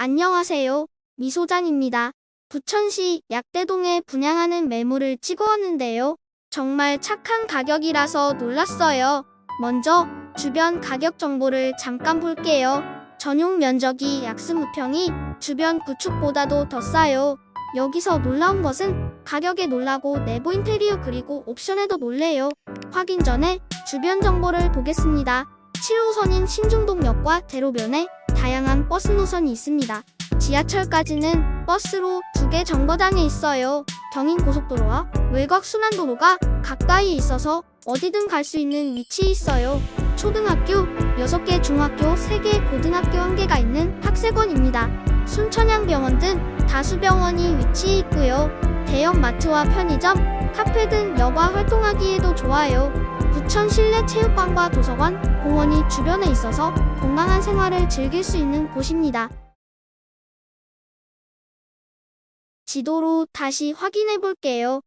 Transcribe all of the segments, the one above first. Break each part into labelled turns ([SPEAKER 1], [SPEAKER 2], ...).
[SPEAKER 1] 안녕하세요. 미소장입니다. 부천시 약대동에 분양하는 매물을 찍어왔는데요. 정말 착한 가격이라서 놀랐어요. 먼저 주변 가격 정보를 잠깐 볼게요. 전용 면적이 약 20평이 주변 구축보다도 더 싸요. 여기서 놀라운 것은 가격에 놀라고 내부 인테리어 그리고 옵션에도 놀래요. 확인 전에 주변 정보를 보겠습니다. 7호선인 신중동역과 대로변에 다양한 버스 노선이 있습니다. 지하철까지는 버스로 두 개 정거장에 있어요. 경인 고속도로와 외곽 순환도로가 가까이 있어서 어디든 갈 수 있는 위치에 있어요. 초등학교 6개, 중학교 3개, 고등학교 1개가 있는 학세권입니다. 순천향병원 등 다수 병원이 위치해 있고요. 대형 마트와 편의점, 카페 등 여가 활동하기에도 좋아요. 부천 실내 체육관과 도서관, 공원이 주변에 있어서 건강한 생활을 즐길 수 있는 곳입니다. 지도로 다시 확인해 볼게요.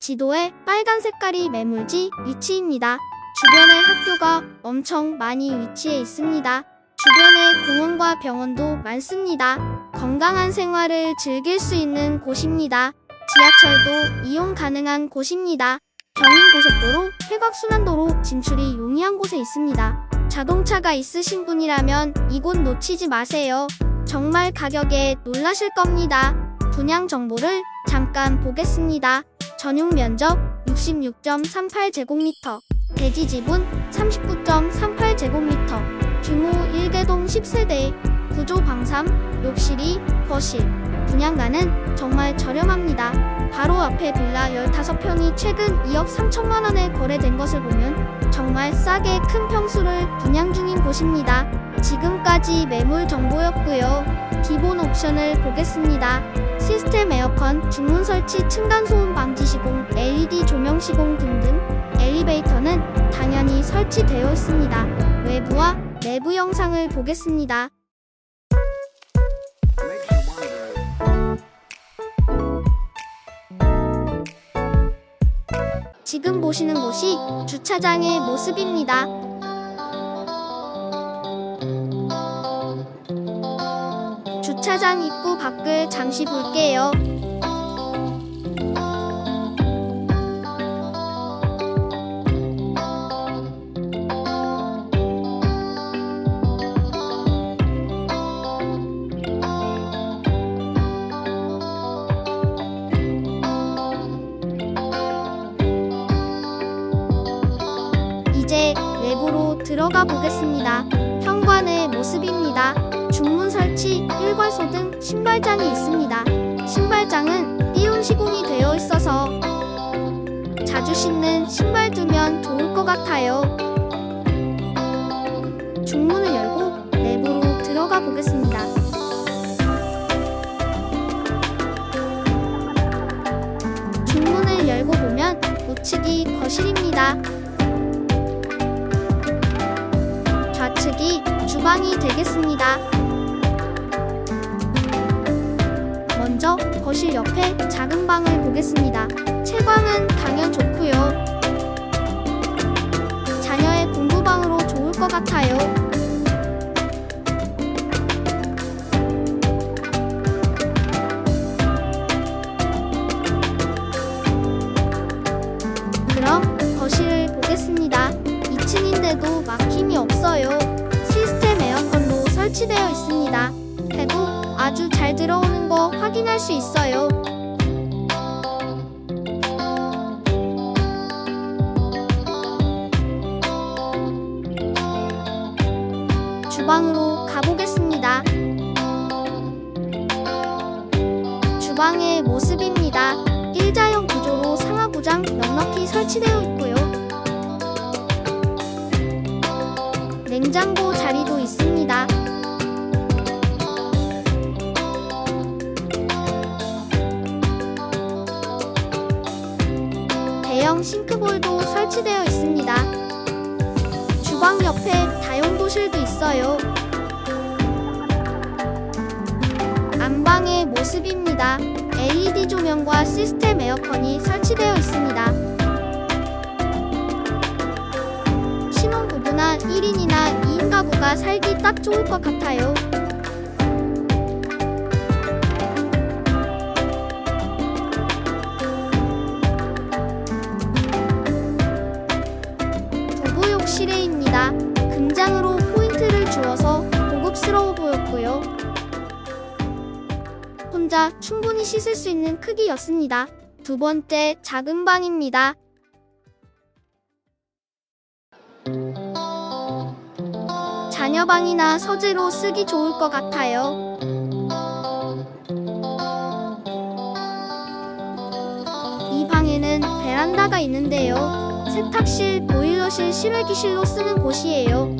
[SPEAKER 1] 지도에 빨간 색깔이 매물지 위치입니다. 주변에 학교가 엄청 많이 위치해 있습니다. 주변에 공원과 병원도 많습니다. 건강한 생활을 즐길 수 있는 곳입니다. 지하철도 이용 가능한 곳입니다. 경인고속도로, 해곽순환도로 진출이 용이한 곳에 있습니다. 자동차가 있으신 분이라면 이곳 놓치지 마세요. 정말 가격에 놀라실 겁니다. 분양 정보를 잠깐 보겠습니다. 전용 면적 66.38제곱미터, 대지 지분 39.38제곱미터, 규모 1개동 10세대, 구조 방삼, 욕실이, 거실, 분양가는 정말 저렴합니다. 바로 앞에 빌라 15평이 최근 2억 3천만 원에 거래된 것을 보면 정말 싸게 큰 평수를 분양 중인 곳입니다. 지금까지 매물 정보였고요. 기본 옵션을 보겠습니다. 시스템 에어컨, 중문 설치, 층간 소음 방지 시공, LED 조명 시공 등등 엘리베이터는 당연히 설치되어 있습니다. 외부와 내부 영상을 보겠습니다. 지금 보시는 곳이 주차장의 모습입니다. 주차장 입구 밖을 잠시 볼게요. 이제 내부로 들어가 보겠습니다. 현관의 모습입니다. 중문 설치, 일괄소 등 신발장이 있습니다. 신발장은 띄운 시공이 되어 있어서 자주 신는 신발 두면 좋을 것 같아요. 중문을 열고 내부로 들어가 보겠습니다. 중문을 열고 보면 우측이 거실입니다. 좌측이 주방이 되겠습니다. 먼저 거실 옆에 작은 방을 보겠습니다. 채광은 당연 좋 아주 잘 들어오는 거 확인할 수 있어요. 주방으로 가보겠습니다. 주방의 모습입니다. 일자형 구조로 상하부장 넉넉히 설치되어 있고요. 냉장고 자리도 있습니다. 싱크볼도 설치되어 있습니다. 주방 옆에 다용도실도 있어요. 안방의 모습입니다. LED 조명과 시스템 에어컨이 설치되어 있습니다. 신혼부부나 가구나 1인이나 2인 가구가 살기 딱 좋을 것 같아요. 혼자 충분히 씻을 수 있는 크기였습니다. 두 번째 작은 방입니다. 자녀방이나 서재로 쓰기 좋을 것 같아요. 이 방에는 베란다가 있는데요. 세탁실, 보일러실, 실외기실로 쓰는 곳이에요.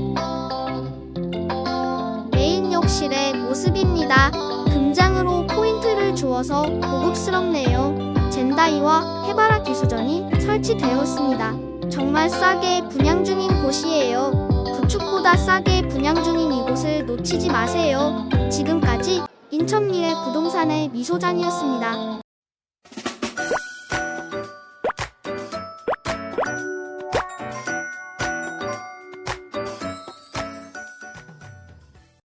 [SPEAKER 1] 메인 욕실의 모습입니다. 금장으로 포인트를 주어서 고급스럽네요. 젠다이와 해바라 기수전이 설치되어 있습니다. 정말 싸게 분양 중인 곳이에요. 구축보다 싸게 분양 중인 이곳을 놓치지 마세요. 지금까지 인천미래 부동산의 미소장이었습니다.